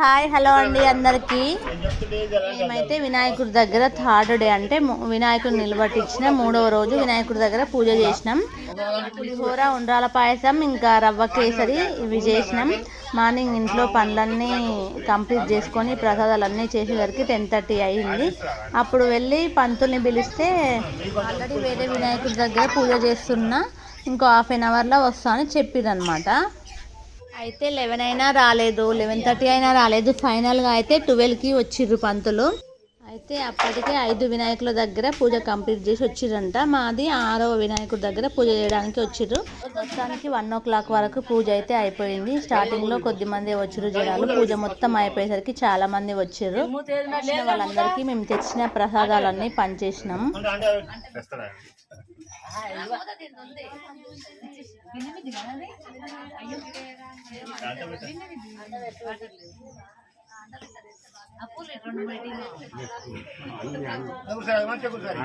Hi hello అండి అందరికీ. మేమైతే వినాయకుడి దగ్గర థర్డ్ డే అంటే వినాయకుడు నిలబట్టించిన మూడవ రోజు వినాయకుడి దగ్గర పూజ చేసినాం. పులిహోర ఉండ్రాల పాయసం ఇంకా రవ్వ కేసరి ఇవి చేసినాం. మార్నింగ్ ఇంట్లో పనులన్నీ కంప్లీట్ చేసుకొని ప్రసాదాలన్నీ చేసేసరికి టెన్ థర్టీ అయింది. అప్పుడు వెళ్ళి పంతుల్ని పిలిస్తే ఆల్రెడీ వేరే వినాయకుడి దగ్గర పూజ చేస్తున్నా ఇంకో హాఫ్ అన్ అవర్లో వస్తా అని చెప్పిరనమాట అయితే లెవెన్ అయినా రాలేదు లెవెన్ థర్టీ అయినా రాలేదు. ఫైనల్గా అయితే ట్వెల్వ్కి వచ్చిర్రు పంతులు. అయితే అప్పటికే ఐదు వినాయకుల దగ్గర పూజ కంప్లీట్ చేసి వచ్చిర్రంట. మాది ఆరో వినాయకుడి దగ్గర పూజ చేయడానికి వచ్చిర్రు. మొత్తానికి వన్ ఓ క్లాక్ వరకు పూజ అయితే అయిపోయింది. స్టార్టింగ్లో కొద్ది మంది వచ్చిర్రు జనాలు. పూజ మొత్తం అయిపోయేసరికి చాలా మంది వచ్చిర్రు. వాళ్ళందరికీ మేము తెచ్చిన ప్రసాదాలన్నీ పనిచేసినాము కూర్చోండి మంచిగా కూర్చోండి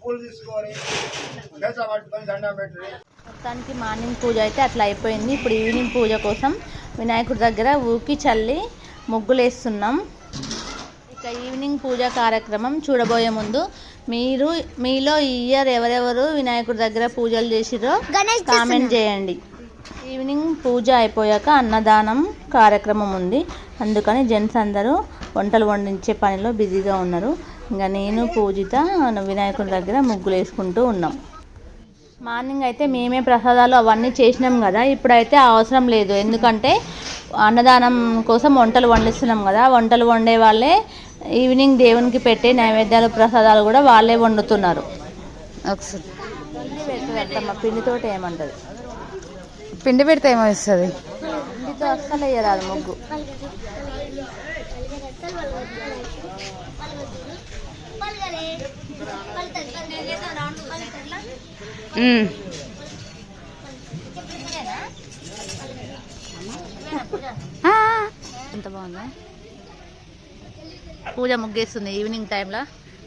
పూలు తీసుకోరే పట్టుకొని దండం పెట్టి మొత్తానికి మార్నింగ్ పూజ అయితే అట్లా అయిపోయింది. ఇప్పుడు ఈవినింగ్ పూజ కోసం వినాయకుడి దగ్గర ఊకి చల్లి ముగ్గులు వేస్తున్నాం ఇక ఈవినింగ్ పూజ కార్యక్రమం చూడబోయే ముందు మీరు మీలో ఈ ఇయర్ ఎవరెవరు వినాయకుడి దగ్గర పూజలు చేసిరో కామెంట్ చేయండి. ఈవినింగ్ పూజ అయిపోయాక అన్నదానం కార్యక్రమం ఉంది. అందుకని జెంట్స్ అందరూ వంటలు వండించే పనిలో బిజీగా ఉన్నారు. ఇంకా నేను పూజిత వినాయకుడి దగ్గర ముగ్గులు వేసుకుంటూ ఉన్నాం. మార్నింగ్ అయితే మేమే ప్రసాదాలు అవన్నీ చేసినాం కదా. ఇప్పుడైతే అవసరం లేదు. ఎందుకంటే అన్నదానం కోసం వంటలు వండిస్తున్నాం కదా. వంటలు వండే వాళ్ళే ఈవినింగ్ దేవునికి పెట్టే నైవేద్యాలు ప్రసాదాలు కూడా వాళ్ళే వండుతున్నారు. ఒకసారి పిండి పెడతారమ్మా పిండితోటి ఏమంటది పిండి పెడితే ఏమో ఇస్తుంది పిండితో అస్సలు వేయరాదు ముగ్గు. ఎంత బాగుందా పూజ ముగ్గేస్తుంది ఈవినింగ్ టైంలో.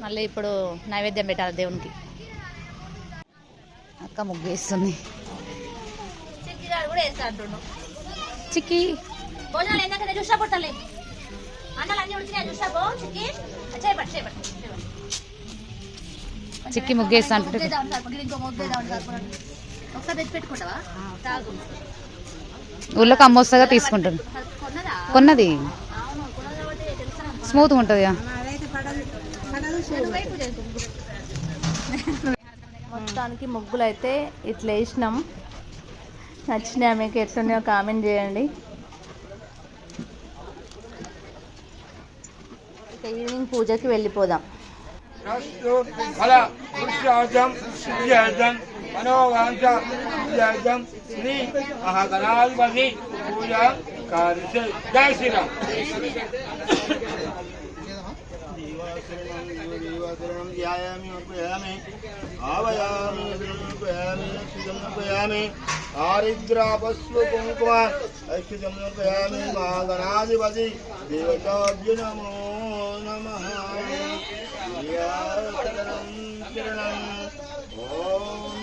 మళ్ళీ ఇప్పుడు నైవేద్యం పెట్టాలి దేవునికి. అక్క ముగ్గేస్తుంది. చిక్కి. భోజనాలు ఏంటంటే చూసా పుట్టాలి అన్నాలు అన్ని ఉడికినాయి చూసా పో చిక్కి. చేపట్టు చేపట్టు. చిక్కి పెట్టుకుంటావా? తాగు. ఊళ్ళోకి అమ్మొస్తాగా తీసుకుంటాను కొన్నదా? స్మూత్గా ఉంటుంది మొత్తానికి ముగ్గులు అయితే ఇట్లా వేసినాం. నచ్చినా మీకు ఎట్లున్నాయో కామెంట్ చేయండి. ఇక ఈవినింగ్ పూజకి వెళ్ళిపోదాం. نستر على मनोवांचा श्री महागणाधिपति पूजा कार्य से जय श्री राम आरिद्रापस्वकुंकुमाक्षिजमर्पयामि महागणाधिपति देवताभ्य नमो नमः शरण ओम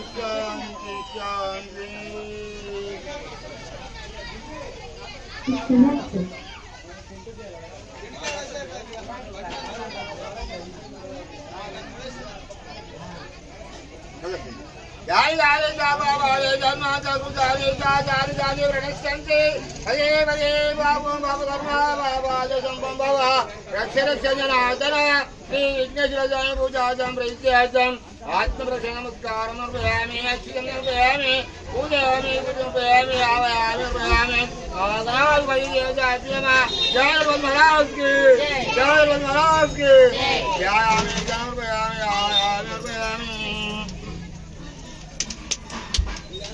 प्रणश्यन्ति हरे हरे बाबो बाबधर्म बाबाजसम्भं भव रक्ष रक्ष जनार्दन श्रीविघ्नेश्वरजाय पूजाजं प्रैत्याजम् आत्मप्रश्नमस्कारं निर्पयामि अक्षितं निर्पयामि पूजयामि निर्पयामि आवयामि निर्पयामि आवगनाल भाई देव जाति नमः जय बल महाराज की जय बल महाराज की जय आमि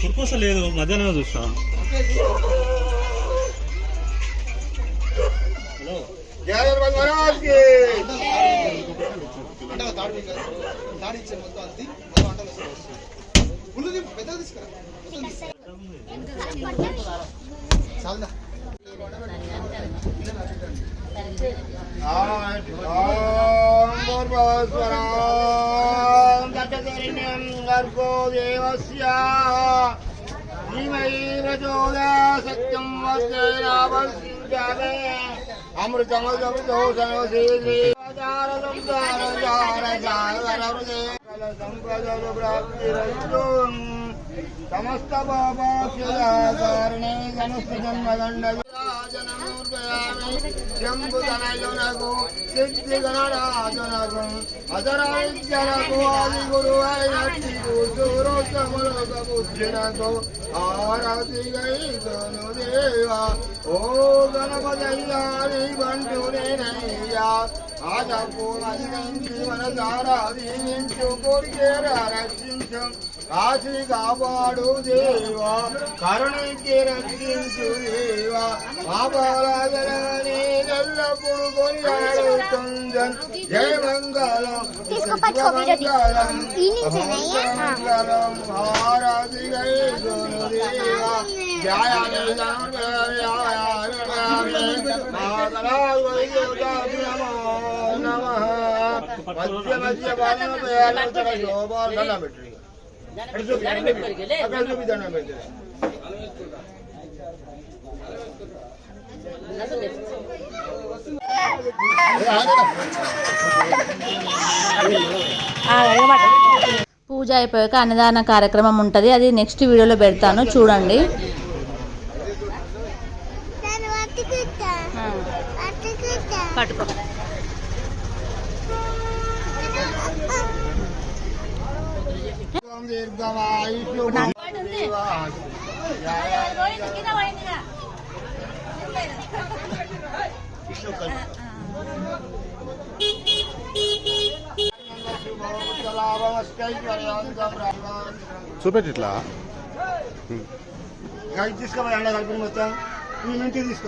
కుర్కోస లేదు మధ్యాహ్నం చూస్తా హలో జయ హనుమాన్ మహారాజ్ కి దాడి దాడి ఇచ్చే మొత్తం అది మొత్తం అంటలు వస్తుంది. పెద్ద తీసుకురా. చాలదా? ీమై సత్యం వస్తే రావస్యాగే అమృతంగా సమస్త పాపాక్ష కారణే గణస్థ జన్మదండ జంబుదనయునకు సిద్ధి గణరాజునకు అదరాజ్యలకు ఆది గురు ఆరతి గైతను దేవా ఓ గణపదయ్యారి బంటు నేనయ్యా ఆజపు అధిగంచి దీవించు రక్షించు కాశీ కాపాడు దేవా కరుణించి రక్షించు దేవా పాపరాజనని ఎల్లప్పుడు కొనియాడుతుందన్ జయ మంగళం మంగళం మంగళం దేవా నమ మధ్య మధ్య శోభా పెట్టు పూజ అయిపోయాక అన్నదాన కార్యక్రమం ఉంటుంది. అది నెక్స్ట్ వీడియోలో పెడతాను. చూడండి. పట్టుకో. చూపెట్టి ఇట్లా తీసుకోవాలి ఎండ కలిపి మొత్తం మీ ఇంటికి తీసుకో